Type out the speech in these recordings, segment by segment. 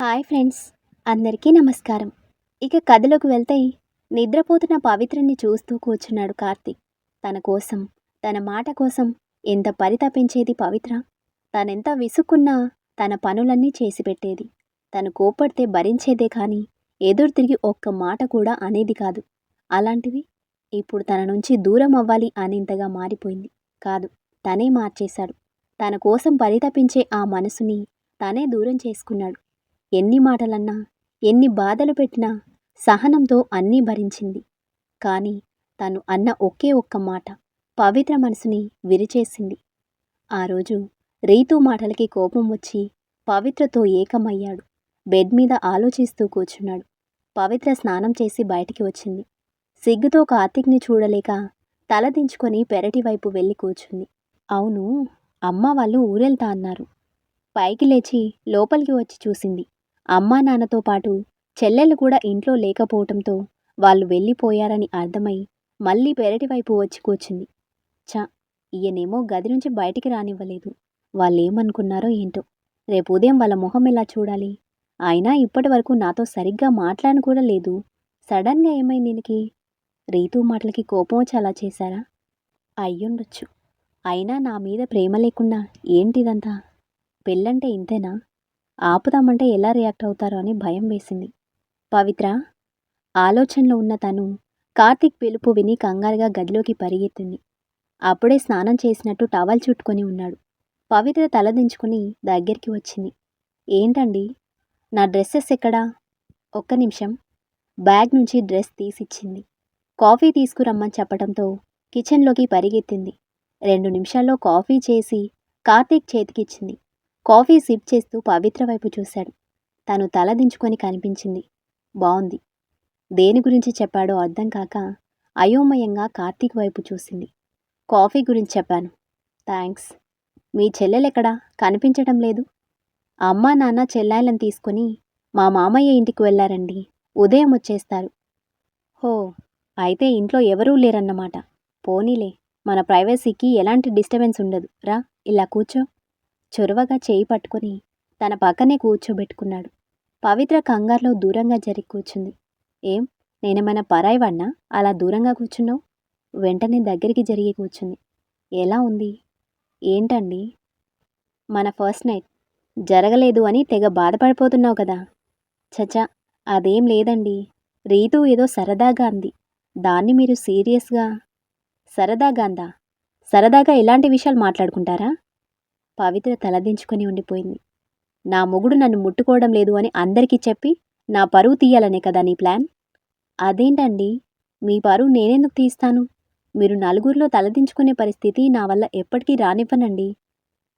Hi friends అందరికీ నమస్కారం. ఇక కథలోకి వెళ్తే నిద్రపోతున్న పవిత్రని చూస్తూ కూర్చున్నాడు కార్తీక్. తన కోసం తన మాట కోసం ఎంత పరితపించేది పవిత్ర? తనెంత విసుక్కున్నా తన పనులన్నీ చేసి పెట్టేది తను కోపడితే భరించేదే కానీ ఎదురు తిరిగి ఒక్క మాట కూడా అనేది కాదు. అలాంటిది ఇప్పుడు తన నుంచి దూరం అవ్వాలి అనేంతగా మారిపోయింది. కాదు తనే మార్చేశాడు. తన కోసం పరితపించే ఆ మనసుని తనే దూరం చేసుకున్నాడు. ఎన్ని మాటలన్నా ఎన్ని బాధలు పెట్టినా సహనంతో అన్నీ భరించింది. కానీ తను అన్న ఒకే ఒక్క మాట పవిత్ర మనసుని విరిచేసింది. ఆ రోజు రీతు మాటలకి కోపం వచ్చి పవిత్రతో ఏకమయ్యాడు. బెడ్ మీద ఆలోచిస్తూ కూర్చున్నాడు. పవిత్ర స్నానం చేసి బయటికి వచ్చింది. సిగ్గుతో కార్తీక్ని చూడలేక తలదించుకొని పెరటి వైపు వెళ్ళి కూర్చుంది. అవును అమ్మ వాళ్ళు ఊరెళ్తా అన్నారు. పైకి లేచి లోపలికి వచ్చి చూసింది. అమ్మా నాన్నతో పాటు చెల్లెలు కూడా ఇంట్లో లేకపోవటంతో వాళ్ళు వెళ్ళిపోయారని అర్థమై మళ్ళీ పెరటి వైపు వచ్చి కూర్చుంది. చ ఈయనేమో గది నుంచి బయటికి రానివ్వలేదు. వాళ్ళేమనుకున్నారో ఏంటో. రేపు ఉదయం వాళ్ళ మొహం ఎలా చూడాలి? అయినా ఇప్పటి వరకు నాతో సరిగ్గా మాట్లాడను కూడా లేదు. సడన్గా ఏమైంది దీనికి రీతు మాటలకి కోపం వచ్చి అలా చేశారా? అయ్యుండొచ్చు. అయినా నా మీద ప్రేమ లేకుండా ఏంటిదంతా? పెళ్ళంటే ఇంతేనా? ఆపుదామంటే ఎలా రియాక్ట్ అవుతారో అని భయం వేసింది. పవిత్ర ఆలోచనలో ఉన్న తను కార్తీక్ పిలుపు విని కంగారుగా గదిలోకి పరిగెత్తింది. అప్పుడే స్నానం చేసినట్టు టవల్ చుట్టుకొని ఉన్నాడు. పవిత్ర తలదించుకుని దగ్గరికి వచ్చింది. ఏంటండి? నా డ్రెస్సెస్ ఎక్కడా? ఒక్క నిమిషం. బ్యాగ్ నుంచి డ్రెస్ తీసిచ్చింది. కాఫీ తీసుకురమ్మని చెప్పడంతో కిచెన్లోకి పరిగెత్తింది. రెండు నిమిషాల్లో కాఫీ చేసి కార్తీక్ చేతికిచ్చింది. కాఫీ సిప్ చేస్తూ పవిత్ర వైపు చూశాడు. తను తల దించుకొని కనిపించింది. బాగుంది దేని గురించి చెప్పాడో అర్థం కాక అయోమయంగా కార్తీక్ వైపు చూసింది. కాఫీ గురించి చెప్పాను. థ్యాంక్స్ మీ చెల్లెలెక్కడా? కనిపించడం లేదు. అమ్మా నాన్న చెల్లాయిలను తీసుకొని మా మామయ్య ఇంటికి వెళ్ళారండి ఉదయం వచ్చేస్తారు. హో అయితే ఇంట్లో ఎవరూ లేరన్నమాట. పోనీలే. మన ప్రైవసీకి ఎలాంటి డిస్టర్బెన్స్ ఉండదు. రా ఇలా కూర్చో. చొరవగా చేయి పట్టుకొని తన పక్కనే కూర్చోబెట్టుకున్నాడు. పవిత్ర కంగారులో దూరంగా జరిగి కూర్చుంది. ఏం? నేనేమైనా పరాయివాడినా అలా దూరంగా కూర్చున్నావు? వెంటనే దగ్గరికి జరిగి కూర్చుంది. ఎలా ఉంది? ఏంటండి? మన ఫస్ట్ నైట్ జరగలేదు అని తెగ బాధపడిపోతున్నావు కదా. చచా అదేం లేదండి. రీతు ఏదో సరదాగా అంది. దాన్ని మీరు సీరియస్గా సరదాగా అందా? సరదాగా ఎలాంటి విషయాలు మాట్లాడుకుంటారా? పవిత్ర తలదించుకొని ఉండిపోయింది. నా మొగుడు నన్ను ముట్టుకోవడం లేదు అని అందరికీ చెప్పి నా పరువు తీయాలనే కదా నీ ప్లాన్? అదేంటండి? మీ పరువు నేనెందుకు తీస్తాను? మీరు నలుగురిలో తలదించుకునే పరిస్థితి నా వల్ల ఎప్పటికీ రానివ్వనండి.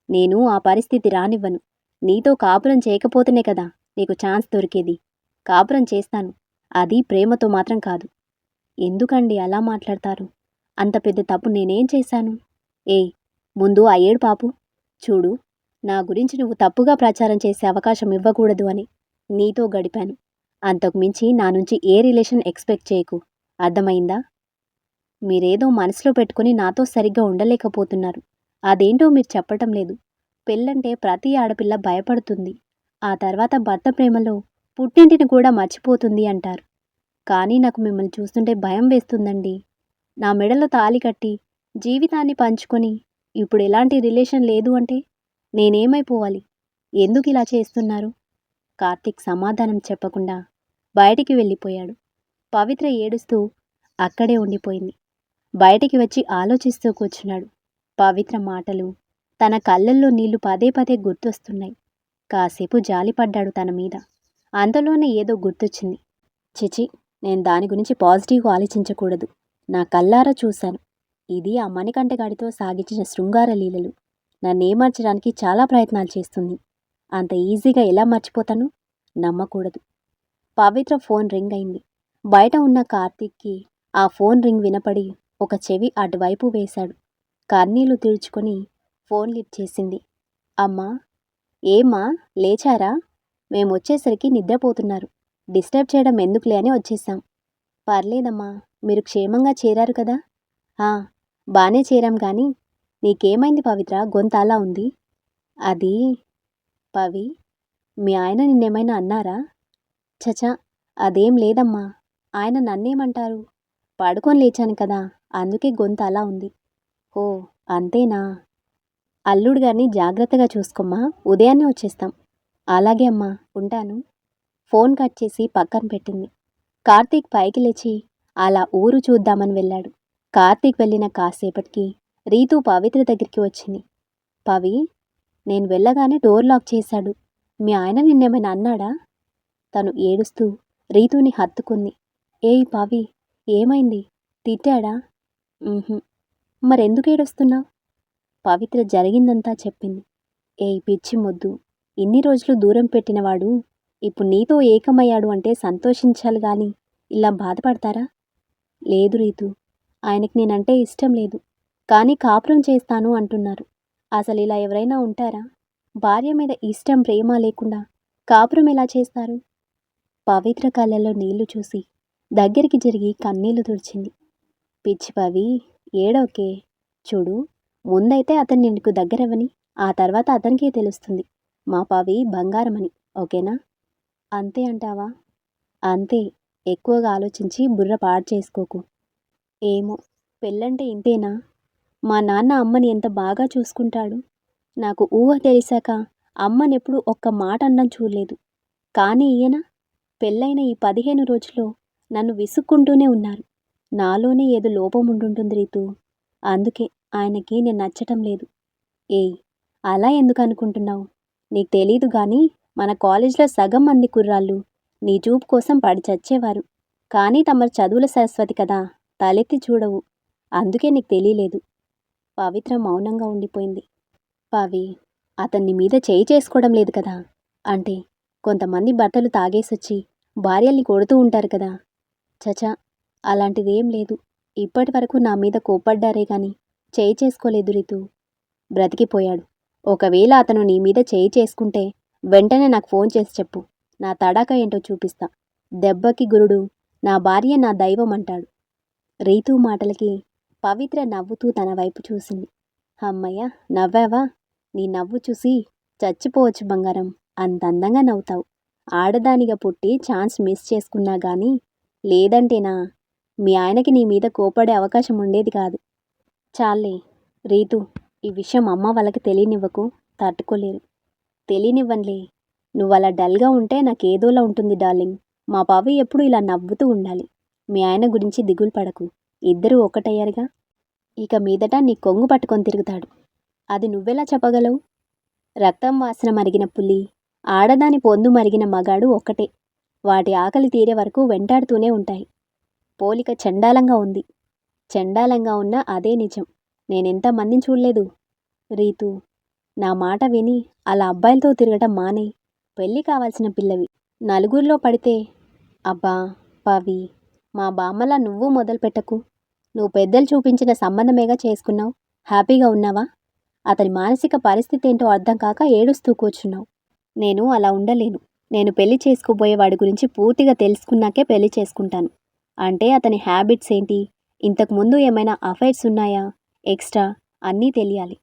నేను ఆ పరిస్థితి రానివ్వను. నీతో కాపురం చేయకపోతేనే కదా నీకు ఛాన్స్ దొరికేది. కాపురం చేస్తాను. అది ప్రేమతో మాత్రం కాదు. ఎందుకండి అలా మాట్లాడతారు? అంత పెద్ద తప్పు నేనేం చేశాను? ఏ ముందు ఆ ఏడు పాపు చూడు నా గురించి నువ్వు తప్పుగా ప్రచారం చేసే అవకాశం ఇవ్వకూడదు అని నీతో గడిపాను. అంతకుమించి నా నుంచి ఏ రిలేషన్ ఎక్స్పెక్ట్ చేయకు. అర్థమైందా? మీరేదో మనసులో పెట్టుకుని నాతో సరిగ్గా ఉండలేకపోతున్నారు. అదేంటో మీరు చెప్పటం లేదు. పెళ్ళంటే ప్రతి ఆడపిల్ల భయపడుతుంది. ఆ తర్వాత భర్త ప్రేమలో పుట్టింటిని కూడా మర్చిపోతుంది అంటారు. కానీ నాకు మిమ్మల్ని చూస్తుంటే భయం వేస్తుందండి. నా మెడలో తాలి కట్టి జీవితాన్ని పంచుకొని ఇప్పుడు ఎలాంటి రిలేషన్ లేదు అంటే నేనేమైపోవాలి? ఎందుకు ఇలా చేస్తున్నారు? కార్తీక్ సమాధానం చెప్పకుండా బయటికి వెళ్ళిపోయాడు. పవిత్ర ఏడుస్తూ అక్కడే ఉండిపోయింది. బయటికి వచ్చి ఆలోచిస్తూ కూర్చున్నాడు. పవిత్ర మాటలు తన కళ్ళల్లో నీళ్ళు పదే పదే గుర్తొస్తున్నాయి. కాసేపు జాలిపడ్డాడు తన మీద. అంతలోనే ఏదో గుర్తొచ్చింది. చిచి నేను దాని గురించి పాజిటివ్గా ఆలోచించకూడదు. నా కల్లారా చూశాను. ఇది ఆ మణికంఠగాడితో సాగించిన శృంగార లీలలు. నన్నేమార్చడానికి చాలా ప్రయత్నాలు చేస్తుంది. అంత ఈజీగా ఎలా మర్చిపోతాను? నమ్మకూడదు. పవిత్ర ఫోన్ రింగ్ అయింది. బయట ఉన్న కార్తీక్కి ఆ ఫోన్ రింగ్ వినపడి ఒక చెవి అటువైపు వేశాడు. కన్నీళ్ళు తుడుచుకొని ఫోన్ లిఫ్ట్ చేసింది. అమ్మా! ఏమ్మా! లేచారా? మేము వచ్చేసరికి నిద్రపోతున్నారు. డిస్టర్బ్ చేయడం ఎందుకులే అని వచ్చేసాం. పర్లేదమ్మా! మీరు క్షేమంగా చేరారు కదా? బాగానే చేరాం కానీ నీకేమైంది పవిత్ర? గొంత అలా ఉంది. అది పవి మీ ఆయన నిన్నేమైనా అన్నారా? చచా అదేం లేదమ్మా. ఆయన నన్నేమంటారు? పడుకొని లేచాను కదా అందుకే గొంతు అలా ఉంది. ఓ అంతేనా? అల్లుడు గారిని జాగ్రత్తగా చూసుకోమ్మా. ఉదయాన్నే వచ్చేస్తాం. అలాగే అమ్మా ఉంటాను. ఫోన్ కట్ చేసి పక్కన పెట్టింది. కార్తీక్ పైకి లేచి అలా ఊరు చూద్దామని వెళ్ళాడు. కార్తీక్ వెళ్ళిన కాసేపటికి రీతు పవిత్ర దగ్గరికి వచ్చింది. పవి నేను వెళ్ళగానే డోర్ లాక్ చేశాడు. మీ ఆయన నిన్నేమైనా అన్నాడా? తను ఏడుస్తూ రీతుని హత్తుకుంది. ఏయ్ పవి ఏమైంది? తిట్టాడా? మరెందుకు ఏడుస్తున్నావు? పవిత్ర జరిగిందంతా చెప్పింది. ఏయ్ పిచ్చి మొద్దు ఇన్ని రోజులు దూరం పెట్టినవాడు ఇప్పుడు నీతో ఏకమయ్యాడు అంటే సంతోషించాలి గాని ఇలా బాధపడతారా? లేదు రీతు ఆయనకి నేనంటే ఇష్టం లేదు. కానీ కాపురం చేస్తాను అంటున్నారు. అసలు ఇలా ఎవరైనా ఉంటారా? భార్య మీద ఇష్టం ప్రేమ లేకుండా కాపురం ఎలా చేస్తారు? పవిత్ర కళ్ళల్లో నీళ్ళు చూసి దగ్గరికి జరిగి కన్నీళ్ళు తుడిచింది. పిచ్చి పవి ఏడోకే. చూడు ముందైతే అతన్ని నీకు దగ్గరవని ఆ తర్వాత అతనికే తెలుస్తుంది. మా పవి బంగారమని ఓకేనా? అంతే అంటావా? అంతే ఎక్కువగా ఆలోచించి బుర్ర పాడు చేసుకోకు. ఏమో. పెళ్ళంటే ఇంతేనా? మా నాన్న అమ్మని ఎంత బాగా చూసుకుంటాడు. నాకు ఊహ తెలిసాక అమ్మనెప్పుడు ఒక్క మాట అన్నం చూడలేదు. కానీ ఈయన పెళ్ళైన ఈ పదిహేను రోజుల్లో నన్ను విసుక్కుంటూనే ఉన్నారు. నాలోనే ఏదో లోపం ఉండుంటుంది రీతు. అందుకే ఆయనకి నేను నచ్చటం లేదు. ఏయ్ అలా ఎందుకు అనుకుంటున్నావు? నీకు తెలీదు కానీ మన కాలేజ్లో సగం మంది కుర్రాళ్ళు నీ చూపు కోసం పడి చచ్చేవారు. కానీ తమరు చదువుల సరస్వతి కదా. తలెత్తి చూడవు. అందుకే నీకు తెలియలేదు. పవిత్ర మౌనంగా ఉండిపోయింది. పవి అతన్ని మీద చేయి చేసుకోవడం లేదు కదా? అంటే కొంతమంది భర్తలు తాగేసొచ్చి భార్యల్ని కొడుతూ ఉంటారు కదా? చచా అలాంటిదేం లేదు. ఇప్పటి వరకు నా మీద కోప్పడ్డారే కానీ చేయి చేసుకోలేదు రితు. బ్రతికిపోయాడు. ఒకవేళ అతను నీ మీద చేయి చేసుకుంటే వెంటనే నాకు ఫోన్ చేసి చెప్పు. నా తడాక ఏంటో చూపిస్తా. దెబ్బకి గురుడు నా భార్య నా దైవం అంటాడు. రీతు మాటలకి పవిత్ర నవ్వుతూ తన వైపు చూసింది. అమ్మయ్య నవ్వావా? నీ నవ్వు చూసి చచ్చిపోవచ్చు బంగారం. అంత అందంగా నవ్వుతావు. ఆడదానిగా పుట్టి ఛాన్స్ మిస్ చేసుకున్నా గానీ లేదంటేనా? మీ ఆయనకి నీ మీద కోపడే అవకాశం ఉండేది కాదు. చాలే రీతు ఈ విషయం అమ్మ వాళ్ళకి తెలియనివ్వకు తట్టుకోలేరు. తెలియనివ్వనులే నువ్వు అలా డల్గా ఉంటే నాకేదోలా ఉంటుంది డార్లింగ్. మా బావి ఎప్పుడు ఇలా నవ్వుతూ ఉండాలి. మీ ఆయన గురించి దిగులు పడకు. ఇద్దరూ ఒకటయ్యారుగా ఇక మీదట నీ కొంగు పట్టుకొని తిరుగుతాడు. అది నువ్వెలా చెప్పగలవు? రక్తం వాసన మరిగిన పులి ఆడదాని పొందు మరిగిన మగాడు ఒక్కటే. వాటి ఆకలి తీరే వరకు వెంటాడుతూనే ఉంటాయి. పోలిక చండాలంగా ఉంది. చండాలంగా ఉన్న అదే నిజం. నేనెంతమందిని చూడలేదు? రీతు నా మాట విని అలా అబ్బాయిలతో తిరగటం మానే. పెళ్ళి కావాల్సిన పిల్లవి. నలుగురిలో పడితే అబ్బా పవి మా బామ్మలా నువ్వు మొదలుపెట్టకు నువ్వు పెద్దలు చూపించిన సంబంధమేగా చేసుకున్నావు. హ్యాపీగా ఉన్నావా? అతని మానసిక పరిస్థితి ఏంటో అర్థం కాక ఏడుస్తూ కూర్చున్నావు. నేను అలా ఉండలేను. నేను పెళ్ళి చేసుకోబోయేవాడి గురించి పూర్తిగా తెలుసుకున్నాకే పెళ్ళి చేసుకుంటాను. అంటే అతని హ్యాబిట్స్ ఏంటి? ఇంతకు ముందు ఏమైనా అఫైర్స్ ఉన్నాయా? ఎక్స్ట్రా? అన్నీ తెలియాలి.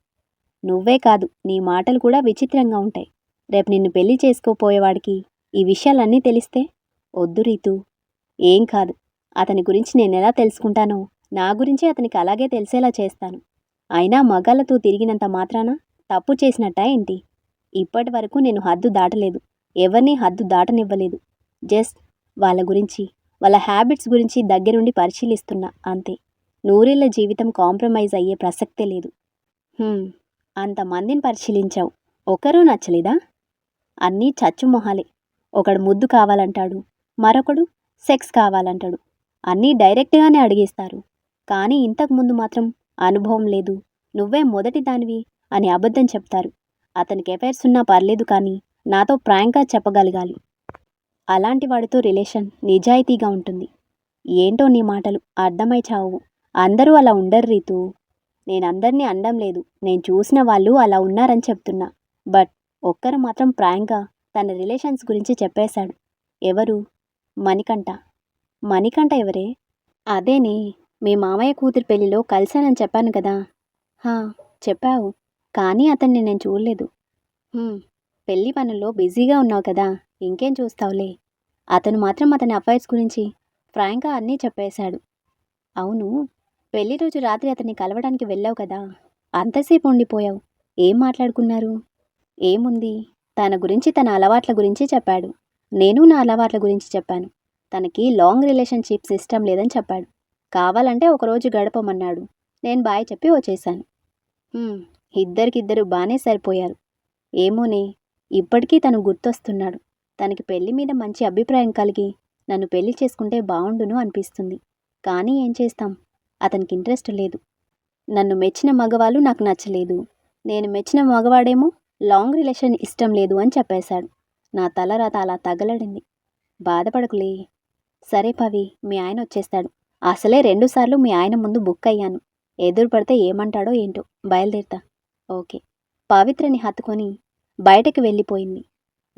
నువ్వే కాదు నీ మాటలు కూడా విచిత్రంగా ఉంటాయి. రేపు నిన్ను పెళ్ళి చేసుకోపోయేవాడికి ఈ విషయాలన్నీ తెలిస్తే? వద్దు రీతు. ఏం కాదు. అతని గురించి నేను ఎలా తెలుసుకుంటానో నా గురించి అతనికి అలాగే తెలిసేలా చేస్తాను. అయినా మగాళ్ళతో తిరిగినంత మాత్రాన తప్పు చేసినట్టా ఏంటి? ఇప్పటి వరకు నేను హద్దు దాటలేదు. ఎవరిని హద్దు దాటనివ్వలేదు. జస్ట్ వాళ్ళ గురించి వాళ్ళ హ్యాబిట్స్ గురించి దగ్గరుండి పరిశీలిస్తున్నా అంతే. నూరేళ్ళ జీవితం కాంప్రమైజ్ అయ్యే ప్రసక్తే లేదు. అంతమందిని పరిశీలించావు. ఒకరూ నచ్చలేదా? అన్నీ చచ్చు మొహాలే ఒకడు ముద్దు కావాలంటాడు. మరొకడు సెక్స్ కావాలంటాడు. అన్నీ డైరెక్ట్గానే అడిగేస్తారు. కానీ ఇంతకుముందు మాత్రం అనుభవం లేదు. నువ్వే మొదటి దానివి అని అబద్ధం చెప్తారు. అతనికి ఎఫైర్స్ ఉన్నా పర్లేదు కానీ నాతో ప్రాంక్గా చెప్పగలగాలి. అలాంటి వాడితో రిలేషన్ నిజాయితీగా ఉంటుంది. ఏంటో నీ మాటలు అర్థమై చావు అందరూ అలా ఉండరు రీతు. నేనందరినీ అనడం లేదు. నేను చూసిన వాళ్ళు అలా ఉన్నారని చెప్తున్నా. బట్ ఒక్కరు మాత్రం ప్రాంక్గా తన రిలేషన్స్ గురించి చెప్పేశాడు. ఎవరు? మణికంఠ. మణికంఠ ఎవరే? అదేనే మీ మామయ్య కూతురు పెళ్ళిలో కలిశానని చెప్పాను కదా. హా చెప్పావు. కానీ అతన్ని నేను చూడలేదు. పెళ్ళి పనుల్లో బిజీగా ఉన్నావు కదా ఇంకేం చూస్తావులే. అతను మాత్రం అతని అఫైర్స్ గురించి ఫ్రాంక్గా అన్నీ చెప్పేశాడు. అవును పెళ్ళి రోజు రాత్రి అతన్ని కలవడానికి వెళ్ళావు కదా. అంతసేపు ఉండిపోయావు. ఏం మాట్లాడుకున్నారు? ఏముంది? తన గురించి తన అలవాట్ల గురించి చెప్పాడు. నేను నా అలవాట్ల గురించి చెప్పాను. తనకి లాంగ్ రిలేషన్షిప్స్ ఇష్టం లేదని చెప్పాడు. కావాలంటే ఒకరోజు గడపమన్నాడు. నేను బాయ్ చెప్పి వచ్చేసాను. ఇద్దరికిద్దరు బాగానే సరిపోయారు. ఏమోనే ఇప్పటికీ తను గుర్తొస్తున్నాడు. తనకి పెళ్ళి మీద మంచి అభిప్రాయం కలిగి నన్ను పెళ్ళి చేసుకుంటే బాగుండును అనిపిస్తుంది. కానీ ఏం చేస్తాం? అతనికి ఇంట్రెస్ట్ లేదు. నన్ను మెచ్చిన మగవాళ్ళు నాకు నచ్చలేదు. నేను మెచ్చిన మగవాడేమో లాంగ్ రిలేషన్ ఇష్టం లేదు అని చెప్పేశాడు. నా తలరాత అలా తగలడింది. బాధపడకులే. సరే పవి మీ ఆయన వచ్చేస్తాడు. అసలే రెండుసార్లు మీ ఆయన ముందు బుక్ అయ్యాను. ఎదురు పడితే ఏమంటాడో ఏంటో బయలుదేరుతా. ఓకే. పవిత్రని హత్తుకొని బయటకు వెళ్ళిపోయింది.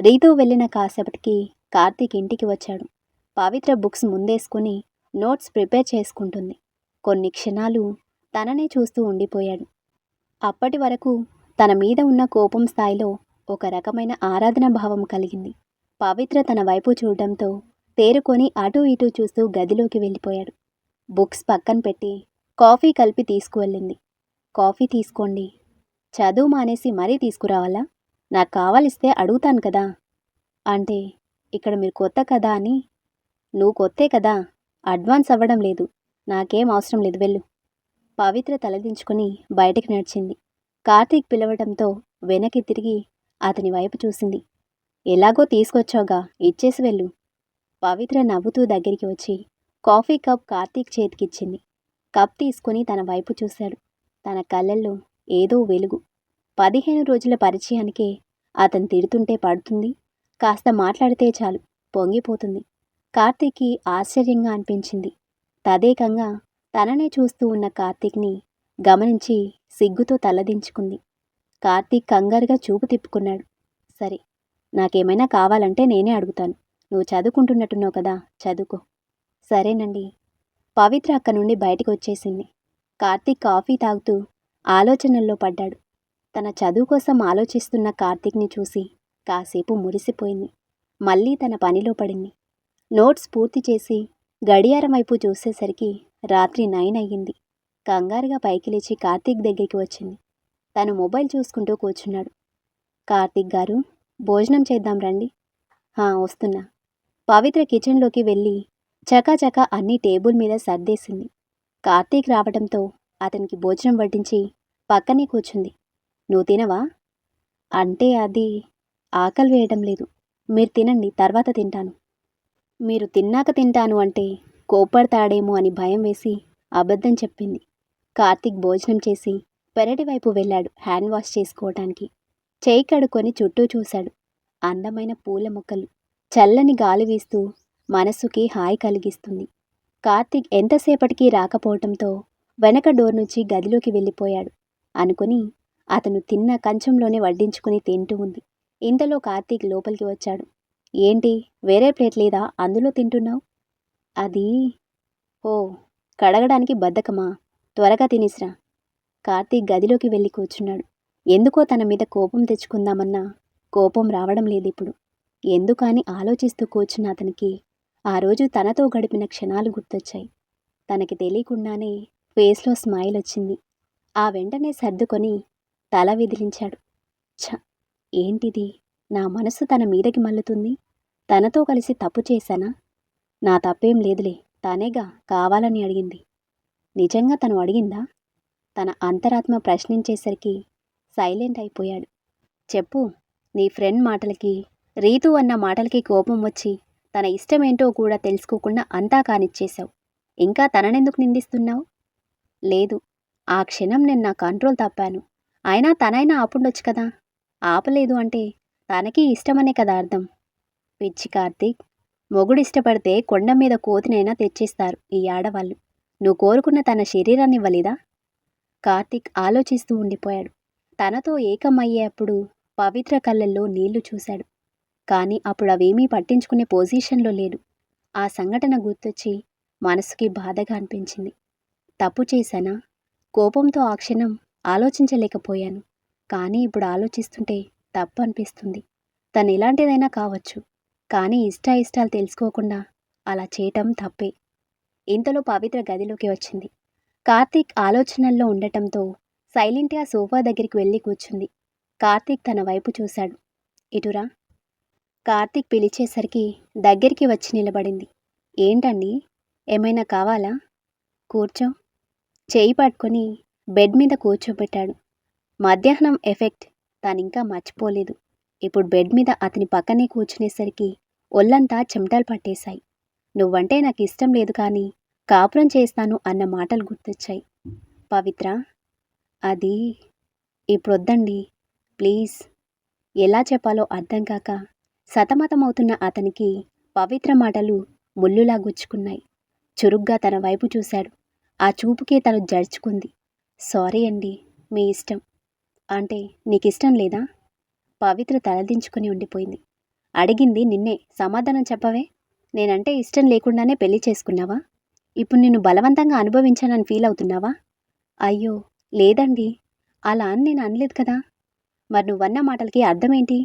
రీతు వెళ్ళిన కాసేపటికి కార్తీక్ ఇంటికి వచ్చాడు. పవిత్ర బుక్స్ ముందేసుకుని నోట్స్ ప్రిపేర్ చేసుకుంటుంది. కొన్ని క్షణాలు తననే చూస్తూ ఉండిపోయాడు. అప్పటి వరకు తన మీద ఉన్న కోపం స్థాయిలో ఒక రకమైన ఆరాధన భావం కలిగింది. పవిత్ర తన వైపు చూడడంతో తేరుకొని అటూ ఇటూ చూస్తూ గదిలోకి వెళ్ళిపోయాడు. బుక్స్ పక్కన పెట్టి కాఫీ కలిపి తీసుకువెళ్ళింది. కాఫీ తీసుకోండి. చదువు మానేసి మరీ తీసుకురావాలా? నాకు కావాలిస్తే అడుగుతాను కదా. అంటే ఇక్కడ మీరు కొత్త కదా అని? నువ్వు కొత్తే కదా. అడ్వాన్స్ అవ్వడం లేదు. నాకేం అవసరం లేదు. వెళ్ళు. పవిత్ర తలదించుకుని బయటికి నడిచింది. కార్తీక్ పిలవడంతో వెనక్కి తిరిగి అతని వైపు చూసింది. ఎలాగో తీసుకొచ్చావుగా. ఇచ్చేసి వెళ్ళు. పవిత్ర నవ్వుతూ దగ్గరికి వచ్చి కాఫీ కప్ కార్తీక్ చేతికిచ్చింది. కప్ తీసుకుని తన వైపు చూశాడు. తన కళ్ళల్లో ఏదో వెలుగు. పదిహేను రోజుల పరిచయానికే అతను తిడుతుంటే పడుతుంది. కాస్త మాట్లాడితే చాలు పొంగిపోతుంది. కార్తీక్కి ఆశ్చర్యంగా అనిపించింది. తదేకంగా తననే చూస్తూ ఉన్న కార్తీక్ని గమనించి సిగ్గుతో తలదించుకుంది. కార్తీక్ కంగారుగా చూపు తిప్పుకున్నాడు. సరే నాకేమైనా కావాలంటే నేనే అడుగుతాను. నువ్వు చదువుకుంటున్నట్టున్నావు కదా చదువుకో. సరేనండి. పవిత్ర అక్క నుండి బయటికి వచ్చేసింది కార్తీక్ కాఫీ తాగుతూ ఆలోచనల్లో పడ్డాడు. తన చదువు కోసం ఆలోచిస్తున్న కార్తీక్ని చూసి కాసేపు మురిసిపోయింది. మళ్ళీ తన పనిలో పడింది. నోట్స్ పూర్తి చేసి గడియారం వైపు చూసేసరికి రాత్రి నైన్ అయ్యింది. కంగారుగా పైకి లేచి కార్తీక్ దగ్గరికి వచ్చింది. తను మొబైల్ చూసుకుంటూ కూర్చున్నాడు. కార్తీక్ గారు భోజనం చేద్దాం రండి. వస్తున్నా. పవిత్ర కిచెన్లోకి వెళ్ళి చకాచకా అన్ని టేబుల్ మీద సర్దేసింది. కార్తీక్ రావడంతో అతనికి భోజనం వడ్డించి పక్కనే కూర్చుంది. నువ్వు తినవా? అంటే అది ఆకలి వేయడం లేదు. మీరు తినండి తర్వాత తింటాను. మీరు తిన్నాక తింటాను అంటే కోపడతాడేమో అని భయం వేసి అబద్ధం చెప్పింది. కార్తీక్ భోజనం చేసి పెరటి వైపు వెళ్ళాడు హ్యాండ్ వాష్ చేసుకోవటానికి. చేయి కడుక్కొని చుట్టూ చూశాడు. అందమైన పూల మొక్కలు. చల్లని గాలి వీస్తూ మనస్సుకి హాయి కలిగిస్తుంది. కార్తీక్ ఎంతసేపటికి రాకపోవటంతో వెనక డోర్ నుంచి గదిలోకి వెళ్ళిపోయాడు. అనుకుని అతను తిన్న కంచంలోనే వడ్డించుకుని తింటూ ఉంది. ఇంతలో కార్తీక్ లోపలికి వచ్చాడు. ఏంటి వేరే ప్లేట్ లేదా? అందులో తింటున్నావు? అది ఓ కడగడానికి బద్ధకమా? త్వరగా తినేసిరా. కార్తీక్ గదిలోకి వెళ్ళి కూర్చున్నాడు. ఎందుకో తన మీద కోపం తెచ్చుకుందామన్నా కోపం రావడం లేదు ఇప్పుడు ఎందుకని ఆలోచిస్తూ కూర్చున్న అతనికి ఆ రోజు తనతో గడిపిన క్షణాలు గుర్తొచ్చాయి. తనకి తెలియకుండానే ఫేస్లో స్మైల్ వచ్చింది. ఆ వెంటనే సర్దుకొని తల విదిలించాడు. ఛ! ఏంటిది? నా మనసు తన మీదకి మల్లుతుంది తనతో కలిసి తప్పు చేశానా? నా తప్పేం లేదులే తనేగా కావాలని అడిగింది. నిజంగా తను అడిగిందా? తన అంతరాత్మ ప్రశ్నించేసరికి సైలెంట్ అయిపోయాడు. చెప్పు నీ ఫ్రెండ్ మాటలకి రీతు అన్న మాటలకి కోపం వచ్చి తన ఇష్టమేంటో కూడా తెలుసుకోకుండా అంతా కానిచ్చేశావు. ఇంకా తననెందుకు నిందిస్తున్నావు? లేదు ఆ క్షణం నేను నా కంట్రోల్ తప్పాను. అయినా తనైనా ఆపుండొచ్చు కదా? ఆపలేదు అంటే తనకి ఇష్టమనే కదా అర్థం? పిచ్చి కార్తీక్ మొగుడు ఇష్టపడితే కొండ మీద కోతినైనా తెచ్చేస్తారు ఈ ఆడవాళ్ళు. నువ్వు కోరుకున్న తన శరీరాన్ని ఇవ్వలేదా కార్తీక్ ఆలోచిస్తూ ఉండిపోయాడు. తనతో ఏకమయ్యేప్పుడు పవిత్ర కళ్ళల్లో నీళ్ళు చూశాడు. కానీ అప్పుడు అవేమీ పట్టించుకునే పొజిషన్లో లేదు ఆ సంఘటన గుర్తొచ్చి మనసుకి బాధగా అనిపించింది. తప్పు చేశానా? కోపంతో ఆ క్షణం ఆలోచించలేకపోయాను. కానీ ఇప్పుడు ఆలోచిస్తుంటే తప్పు అనిపిస్తుంది. తను ఎలాంటిదైనా కావచ్చు. కానీ ఇష్ట ఇష్టాలు తెలుసుకోకుండా అలా చేయటం తప్పే. ఇంతలో పవిత్ర గదిలోకి వచ్చింది. కార్తీక్ ఆలోచనల్లో ఉండటంతో సైలెంట్గా సోఫా దగ్గరికి వెళ్ళి కూర్చుంది. కార్తీక్ తన వైపు చూశాడు. ఇటురా కార్తీక్ పిలిచేసరికి దగ్గరికి వచ్చి నిలబడింది. ఏంటండి? ఏమైనా కావాలా? కూర్చో. చేయి పట్టుకొని బెడ్ మీద కూర్చోబెట్టాడు. మధ్యాహ్నం ఎఫెక్ట్ తనింకా మర్చిపోలేదు. ఇప్పుడు బెడ్ మీద అతని పక్కనే కూర్చునేసరికి ఒళ్ళంతా చెమటలు పట్టేశాయి. నువ్వంటే నాకు ఇష్టం లేదు కానీ కాపురం చేస్తాను అన్న మాటలు గుర్తొచ్చాయి. పవిత్ర అది ఇప్పుడొద్దండి. ప్లీజ్. ఎలా చెప్పాలో అర్థం కాక సతమతమవుతున్న అతనికి పవిత్ర మాటలు ముల్లులా గుచ్చుకున్నాయి. చురుగ్గా తన వైపు చూశాడు. ఆ చూపుకే తను జడ్చుకుంది. సారీ అండి మీ ఇష్టం. అంటే నీకిష్టం లేదా? పవిత్ర తలదించుకుని ఉండిపోయింది. అడిగింది నిన్నే సమాధానం చెప్పవే? నేనంటే ఇష్టం లేకుండానే పెళ్ళి చేసుకున్నావా? ఇప్పుడు నిన్ను బలవంతంగా అనుభవించానని ఫీల్ అవుతున్నావా? అయ్యో లేదండి. అలా అని నేను అనలేదు కదా. మరి నువ్వన్న మాటలకి అర్థమేంటి?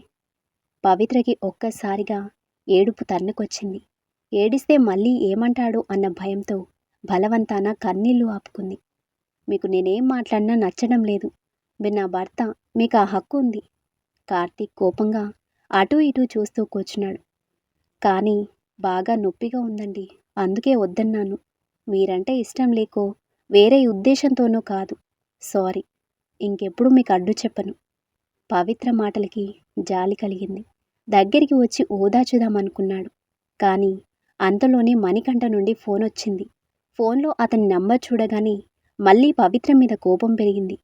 పవిత్రకి ఒక్కసారిగా ఏడుపు తన్నుకొచ్చింది. ఏడిస్తే మళ్ళీ ఏమంటాడు అన్న భయంతో బలవంతాన కన్నీళ్ళు ఆపుకుంది. మీకు నేనేం మాట్లాడినా నచ్చడం లేదు. మీరు నా భర్త మీకు ఆ హక్కు ఉంది. కార్తీక్ కోపంగా అటూ ఇటూ చూస్తూ కూర్చున్నాడు. కానీ బాగా నొప్పిగా ఉందండి. అందుకే వద్దన్నాను. మీరంటే ఇష్టం లేకో వేరే ఉద్దేశంతోనో కాదు. సారీ. ఇంకెప్పుడు మీకు అడ్డు చెప్పను. పవిత్ర మాటలకి జాలి కలిగింది. దగ్గరికి వచ్చి ఓదాచుదామనుకున్నాడు కానీ అంతలోనే మణికంఠ నుండి ఫోన్ వచ్చింది. ఫోన్లో అతని నంబర్ చూడగానే మళ్ళీ పవిత్ర మీద కోపం పెరిగింది.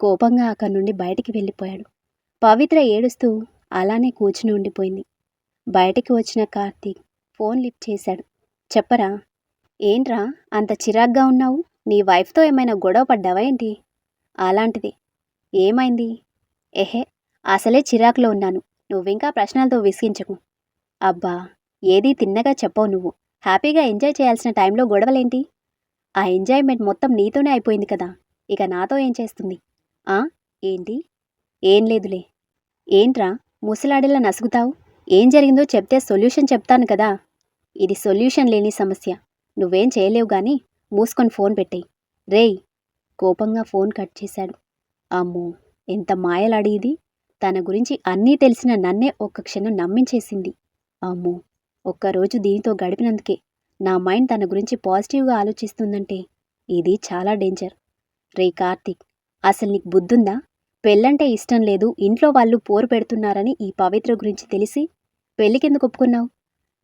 కోపంగా అక్కడి నుండి బయటికి వెళ్ళిపోయాడు. పవిత్ర ఏడుస్తూ అలానే కూర్చుని ఉండిపోయింది. బయటికి వచ్చిన కార్తీక్ ఫోన్ లిఫ్ట్ చేశాడు. చెప్పరా? ఏంట్రా? అంత చిరాగ్గా ఉన్నావు? నీ వైఫ్తో ఏమైనా గొడవ పడ్డావా ఏంటి? అలాంటిది. ఏమైంది? ఎహే అసలే చిరాకులో ఉన్నాను. నువ్వింకా ప్రశ్నలతో విసిగించకు. అబ్బా ఏదీ తిన్నగా చెప్పవు నువ్వు. హ్యాపీగా ఎంజాయ్ చేయాల్సిన టైంలో గొడవలేంటి? ఆ ఎంజాయ్మెంట్ మొత్తం నీతోనే అయిపోయింది కదా. ఇక నాతో ఏం చేస్తుంది? ఆ? ఏంటి? ఏం లేదులే. ఏంట్రా? ముసలాడేలా నసుగుతావు? ఏం జరిగిందో చెప్తే సొల్యూషన్ చెప్తాను కదా. ఇది సొల్యూషన్ లేని సమస్య. నువ్వేం చేయలేవు కానీ మూసుకొని ఫోన్ పెట్టేయి. రేయ్ కోపంగా ఫోన్ కట్ చేశాడు. అమ్మో ఎంత మాయలాడి ఇది. తన గురించి అన్నీ తెలిసిన నన్నే ఒక్క క్షణం నమ్మించేసింది. అమ్మో! ఒక్కరోజు దీనితో గడిపినందుకే నా మైండ్ తన గురించి పాజిటివ్గా ఆలోచిస్తుందంటే ఇది చాలా డేంజర్. రే కార్తిక్ అసలు నీకు బుద్ధుందా? పెళ్ళంటే ఇష్టం లేదు ఇంట్లో వాళ్ళు పోరు పెడుతున్నారని ఈ పవిత్ర గురించి తెలిసి పెళ్ళికెందుకు ఒప్పుకున్నావు?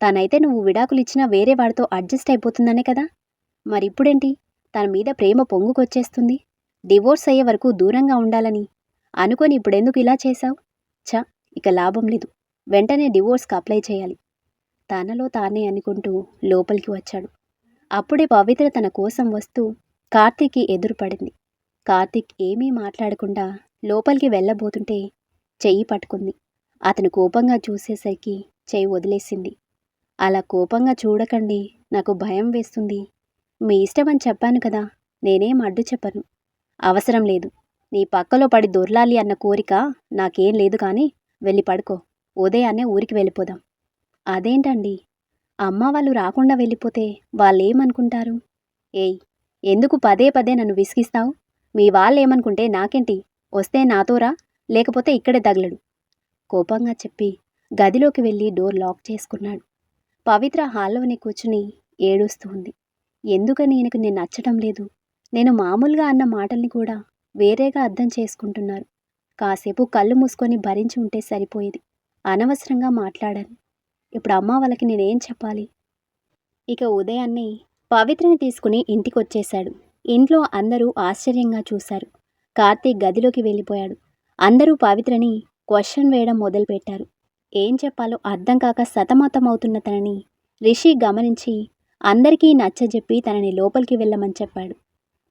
తనైతే నువ్వు విడాకులు ఇచ్చినా వేరే వాడితో అడ్జస్ట్ అయిపోతుందనే కదా? మరిప్పుడేంటి? తన మీద ప్రేమ పొంగుకొచ్చేస్తుంది. డివోర్స్ అయ్యే వరకు దూరంగా ఉండాలని అనుకొని ఇప్పుడెందుకు ఇలా చేశావు? చ ఇక లాభం లేదు. వెంటనే డివోర్స్కి అప్లై చేయాలి. తనలో తానే అనుకుంటూ లోపలికి వచ్చాడు. అప్పుడే పవిత్ర తన కోసం వస్తూ కార్తీక్కి ఎదురుపడింది కార్తీక్ ఏమీ మాట్లాడకుండా లోపలికి వెళ్ళబోతుంటే చెయ్యి పట్టుకుంది. అతను కోపంగా చూసేసరికి చెయ్యి వదిలేసింది. అలా కోపంగా చూడకండి నాకు భయం వేస్తుంది. మీ ఇష్టమని చెప్పాను కదా నేనేం అడ్డు చెప్పను. అవసరం లేదు. నీ పక్కలో పడి దొర్లాలి అన్న కోరిక నాకేం లేదు కానీ వెళ్ళి పడుకో. ఉదయాన్నే ఊరికి వెళ్ళిపోదాం. అదేంటండి? అమ్మ వాళ్ళు రాకుండా వెళ్ళిపోతే వాళ్ళేమనుకుంటారు? ఏయ్ ఎందుకు పదే పదే నన్ను విసిగిస్తావు? మీ వాళ్ళేమనుకుంటే నాకేంటి? వస్తే నాతోరా లేకపోతే ఇక్కడే తగలడు. కోపంగా చెప్పి గదిలోకి వెళ్ళి డోర్ లాక్ చేసుకున్నాడు. పవిత్ర హాల్లోనే కూర్చుని ఏడుస్తూ ఉంది. ఎందుకని ఈయనకు నేను నచ్చటం లేదు? నేను మామూలుగా అన్న మాటల్ని కూడా వేరేగా అర్థం చేసుకుంటున్నారు. కాసేపు కళ్ళు మూసుకొని భరించి ఉంటే సరిపోయేది. అనవసరంగా మాట్లాడాను. ఇప్పుడు అమ్మ వాళ్ళకి నేనేం చెప్పాలి? ఇక ఉదయాన్నే పవిత్రని తీసుకుని ఇంటికి వచ్చేశాడు ఇంట్లో అందరూ ఆశ్చర్యంగా చూశారు. కార్తీక్ గదిలోకి వెళ్ళిపోయాడు. అందరూ పవిత్రని క్వశ్చన్ వేయడం మొదలుపెట్టారు. ఏం చెప్పాలో అర్థం కాక సతమతమవుతున్న తనని రిషి గమనించి అందరికీ నచ్చజెప్పి తనని లోపలికి వెళ్ళమని చెప్పాడు.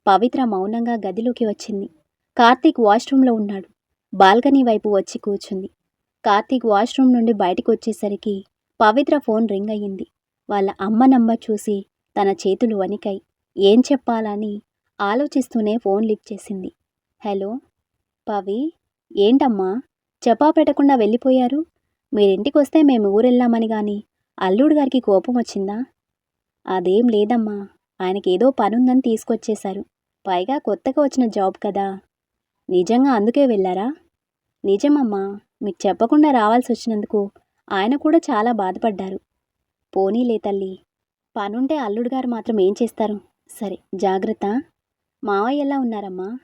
పవిత్ర మౌనంగా గదిలోకి వచ్చింది. కార్తీక్ వాష్రూంలో ఉన్నాడు. బాల్కనీ వైపు వచ్చి కూర్చుంది. కార్తీక్ వాష్రూమ్ నుండి బయటకు వచ్చేసరికి పవిత్ర ఫోన్ రింగ్ అయ్యింది. వాళ్ళ అమ్మ నంబర్ చూసి తన చేతులు వణికాయి. ఏం చెప్పాలని ఆలోచిస్తూనే ఫోన్ లిఫ్ట్ చేసింది. హలో పవి ఏంటమ్మా? చెప్పా పెట్టకుండా వెళ్ళిపోయారు? మీరింటికి వస్తే మేము ఊరెళ్ళామని గాని అల్లుడు గారికి కోపం వచ్చిందా అదేం లేదమ్మా. ఆయనకి ఏదో పనుందని తీసుకొచ్చేశారు. పైగా కొత్తగా వచ్చిన జాబ్ కదా. నిజంగా అందుకే వెళ్ళారా? నిజమమ్మా మీకు చెప్పకుండా రావాల్సి వచ్చినందుకు ఆయన కూడా చాలా బాధపడ్డారు. పోనీలే తల్లి పనుంటే అల్లుడు గారు మాత్రం ఏం చేస్తారు? సరే జాగ్రత్త. మావయ్య ఎలా ఉన్నారమ్మా?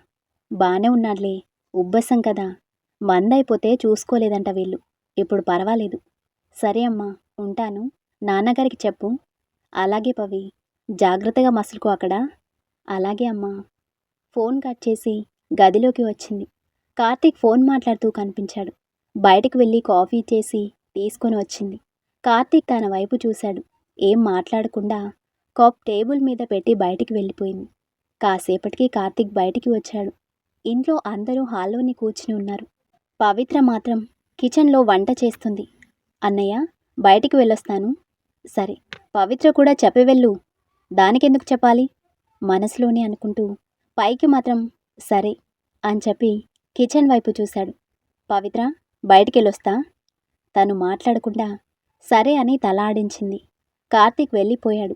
బాగానే ఉన్నాడులే ఉబ్బసం కదా. మందైపోతే చూసుకోలేదంట వీళ్ళు. ఇప్పుడు పర్వాలేదు. సరే అమ్మా ఉంటాను. నాన్నగారికి చెప్పు. అలాగే పవి జాగ్రత్తగా మసులుకో అక్కడ. అలాగే అమ్మా. ఫోన్ కట్ చేసి గదిలోకి వచ్చింది. కార్తీక్ ఫోన్ మాట్లాడుతూ కనిపించాడు. బయటకు వెళ్ళి కాఫీ చేసి తీసుకొని వచ్చింది. కార్తీక్ తన వైపు చూశాడు. ఏం మాట్లాడకుండా కాప్ టేబుల్ మీద పెట్టి బయటికి వెళ్ళిపోయింది. కాసేపటికి కార్తీక్ బయటికి వచ్చాడు. ఇంట్లో అందరూ హాల్లోని కూర్చుని ఉన్నారు. పవిత్ర మాత్రం కిచెన్లో వంట చేస్తుంది. అన్నయ్య బయటికి వెళ్ళొస్తాను. సరే పవిత్ర కూడా చెప్పి వెళ్ళు. దానికెందుకు చెప్పాలి? మనసులోనే అనుకుంటూ పైకి మాత్రం సరే అని చెప్పి కిచెన్ వైపు చూశాడు. పవిత్ర బయటికెళ్ళొస్తా. తను మాట్లాడకుండా సరే అని తల ఆడించింది. కార్తీక్ వెళ్ళిపోయాడు.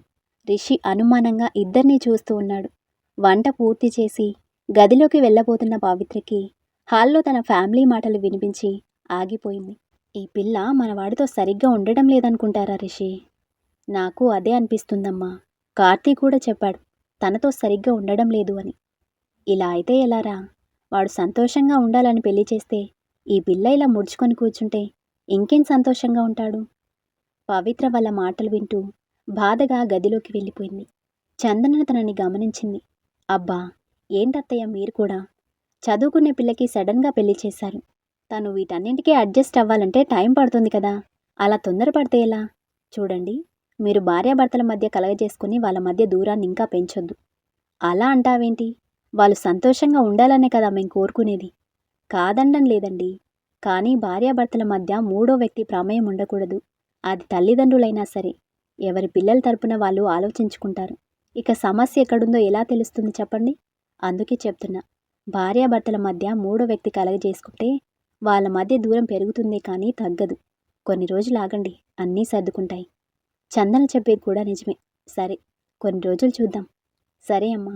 రిషి అనుమానంగా ఇద్దరినీ చూస్తూ ఉన్నాడు. వంట పూర్తి చేసి గదిలోకి వెళ్ళబోతున్న పవిత్రకి హాల్లో తన ఫ్యామిలీ మాటలు వినిపించి ఆగిపోయింది. ఈ పిల్ల మన వాడితో సరిగ్గా ఉండడం లేదనుకుంటారా రిషి? నాకు అదే అనిపిస్తుందమ్మా. కార్తీక్ కూడా చెప్పాడు తనతో సరిగ్గా ఉండడం లేదు అని. ఇలా అయితే ఎలారా? వాడు సంతోషంగా ఉండాలని పెళ్ళి చేస్తే ఈ పిల్ల ఇలా ముడుచుకొని కూర్చుంటే ఇంకేం సంతోషంగా ఉంటాడు? పవిత్ర వాళ్ళ మాటలు వింటూ బాధగా గదిలోకి వెళ్ళిపోయింది. చందన తనని గమనించింది. అబ్బా ఏంటత్తయ్య మీరు కూడా? చదువుకునే పిల్లకి సడన్గా పెళ్ళి చేశారు. తను వీటన్నింటికీ అడ్జస్ట్ అవ్వాలంటే టైం పడుతుంది కదా? అలా తొందరపడితే ఎలా? చూడండి మీరు భార్యాభర్తల మధ్య కలగజేసుకుని వాళ్ళ మధ్య దూరాన్ని ఇంకా పెంచొద్దు. అలా అంటావేంటి? వాళ్ళు సంతోషంగా ఉండాలనే కదా మేము కోరుకునేది. కాదండం లేదండి. కానీ భార్యాభర్తల మధ్య మూడో వ్యక్తి ప్రమేయం ఉండకూడదు. అది తల్లిదండ్రులైనా సరే. ఎవరి పిల్లల తరపున వాళ్ళు ఆలోచించుకుంటారు. ఇక సమస్య ఎక్కడుందో ఎలా తెలుస్తుంది చెప్పండి? అందుకే చెప్తున్నా. భార్యాభర్తల మధ్య మూడో వ్యక్తి కలగజేసుకుంటే వాళ్ళ మధ్య దూరం పెరుగుతుంది కానీ తగ్గదు. కొన్ని రోజులు ఆగండి. అన్నీ సర్దుకుంటాయి. చందన చెప్పేది కూడా నిజమే. సరే. కొన్ని రోజులు చూద్దాం. సరే అమ్మా.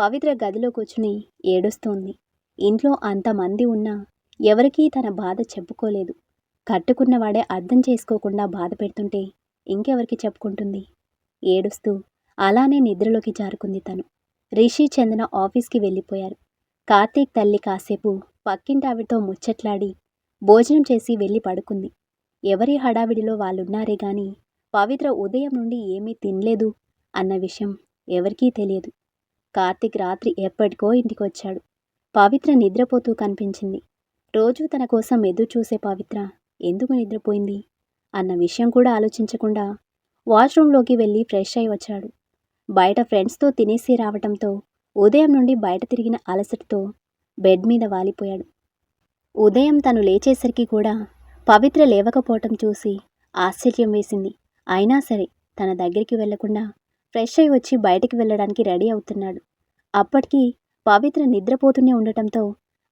పవిత్ర గదిలో కూర్చుని ఏడుస్తోంది. ఇంట్లో అంతమంది ఉన్నా ఎవరికీ తన బాధ చెప్పుకోలేదు. కట్టుకున్నవాడే అర్థం చేసుకోకుండా బాధ పెడుతుంటే ఇంకెవరికి చెప్పుకుంటుంది? ఏడుస్తూ అలానే నిద్రలోకి జారుకుంది తను. రిషి చందన ఆఫీస్కి వెళ్ళిపోయారు. కార్తీక్ తల్లి కాసేపు పక్కింటి ఆవిడతో ముచ్చట్లాడి భోజనం చేసి వెళ్ళి పడుకుంది. ఎవరి హడావిడిలో వాళ్ళున్నారే గాని పవిత్ర ఉదయం నుండి ఏమీ తినలేదు అన్న విషయం ఎవరికీ తెలియదు. కార్తీక్ రాత్రి ఎప్పటికో ఇంటికొచ్చాడు. పవిత్ర నిద్రపోతూ కనిపించింది. రోజు తన కోసం ఎదురు చూసే పవిత్ర ఎందుకు నిద్రపోయింది? అన్న విషయం కూడా ఆలోచించకుండా వాష్రూంలోకి వెళ్ళి ఫ్రెష్ అయి వచ్చాడు. బయట ఫ్రెండ్స్తో తినేసి రావటంతో ఉదయం నుండి బయట తిరిగిన అలసటతో బెడ్ మీద వాలిపోయాడు. ఉదయం తను లేచేసరికి కూడా పవిత్ర లేవకపోవటం చూసి ఆశ్చర్యం వేసింది. అయినా సరే తన దగ్గరికి వెళ్ళకుండా ఫ్రెష్ అయి వచ్చి బయటికి వెళ్ళడానికి రెడీ అవుతున్నాడు. అప్పటికి పవిత్ర నిద్రపోతూనే ఉండటంతో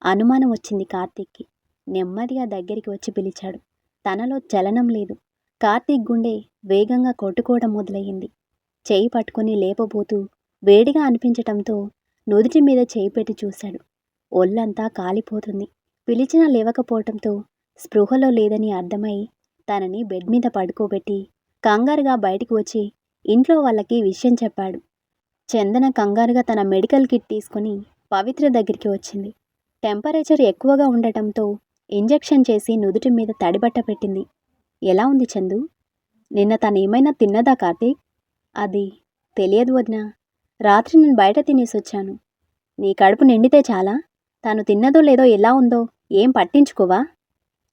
అనుమానం వచ్చింది కార్తీక్కి. నెమ్మదిగా దగ్గరికి వచ్చి పిలిచాడు. తనలో చలనం లేదు. కార్తీక్ గుండె వేగంగా కొట్టుకోవడం మొదలయ్యింది. చేయి పట్టుకుని లేపబోతూ వేడిగా అనిపించటంతో నుదుటి మీద చేయి పెట్టి చూశాడు. ఒళ్ళంతా కాలిపోతుంది. పిలిచినా లేవకపోవటంతో స్పృహలో లేదని అర్థమై తనని బెడ్ మీద పడుకోబెట్టి కంగారుగా బయటికి వచ్చి ఇంట్లో వాళ్ళకి విషయం చెప్పాడు. చందన కంగారుగా తన మెడికల్ కిట్ తీసుకుని పవిత్ర దగ్గరికి వచ్చింది. టెంపరేచర్ ఎక్కువగా ఉండటంతో ఇంజెక్షన్ చేసి నుదుటి మీద తడిబట్ట పెట్టింది. ఎలా ఉంది చందు? నిన్న తను ఏమైనా తిన్నదా కార్తీక్? అది తెలియదు వదినా. రాత్రి నేను బయట తినేసి వచ్చాను. నీ కడుపు నిండితే చాలా. తను తిన్నదో లేదో ఎలా ఉందో ఏం పట్టించుకోవా?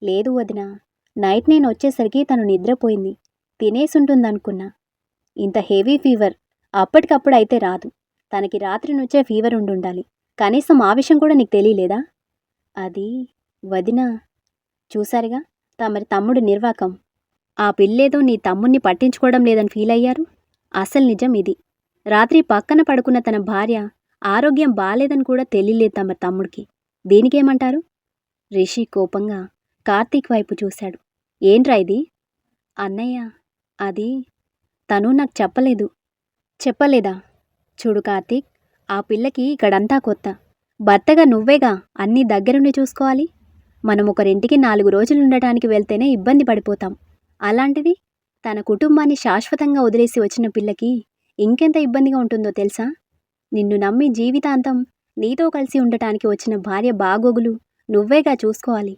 లేదు వదినా. నైట్ నేను వచ్చేసరికి తను నిద్రపోయింది. తినేసుంటుందనుకున్నా. ఇంత హెవీ ఫీవర్. అప్పటికప్పుడు అయితే రాదు. తనకి రాత్రి నుంచే ఫీవర్ ఉండుండాలి. కనీసం ఆ విషయం కూడా నీకు తెలియలేదా? అది వదిన చూశారుగా? తమరి తమ్ముడు నిర్వాకం. ఆ పిల్లేదో నీ తమ్ముణ్ణి పట్టించుకోవడం లేదని ఫీల్ అయ్యారు? అసలు నిజం ఇది. రాత్రి పక్కన పడుకున్న తన భార్య ఆరోగ్యం బాలేదని కూడా తెలియలేదు తమ తమ్ముడికి. దీనికేమంటారు? రిషి కోపంగా కార్తీక్ వైపు చూశాడు. ఏంట్రా ఇది? అన్నయ్య అది తను నాకు చెప్పలేదు. చెప్పలేదా? చూడు కార్తీక్ ఆ పిల్లకి ఇక్కడంతా కొత్త. భర్తగా నువ్వేగా అన్నీ దగ్గరుండి చూసుకోవాలి? మనం ఒకరింటికి నాలుగు రోజులు ఉండటానికి వెళ్తేనే ఇబ్బంది పడిపోతాం. అలాంటిది తన కుటుంబాన్ని శాశ్వతంగా వదిలేసి వచ్చిన పిల్లకి ఇంకెంత ఇబ్బందిగా ఉంటుందో తెలుసా? నిన్ను నమ్మి జీవితాంతం నీతో కలిసి ఉండటానికి వచ్చిన భార్య బాగోగులు నువ్వేగా చూసుకోవాలి.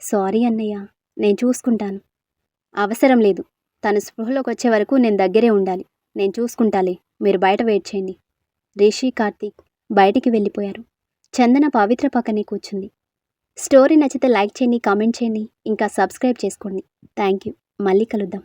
సారీ అన్నయ్య నేను చూసుకుంటాను. అవసరం లేదు. తను స్పృహలోకి వచ్చే వరకు నేను దగ్గరే ఉండాలి. నేను చూసుకుంటాలే. మీరు బయట వెయిట్ చేయండి. రిషి కార్తీక్ బయటికి వెళ్ళిపోయారు. చందన పవిత్ర పక్కనే కూర్చుంది. స్టోరీ నచ్చితే లైక్ చేయండి కామెంట్ చేయండి. ఇంకా సబ్స్క్రైబ్ చేసుకోండి. థ్యాంక్ యూ మళ్ళీ కలుద్దాం.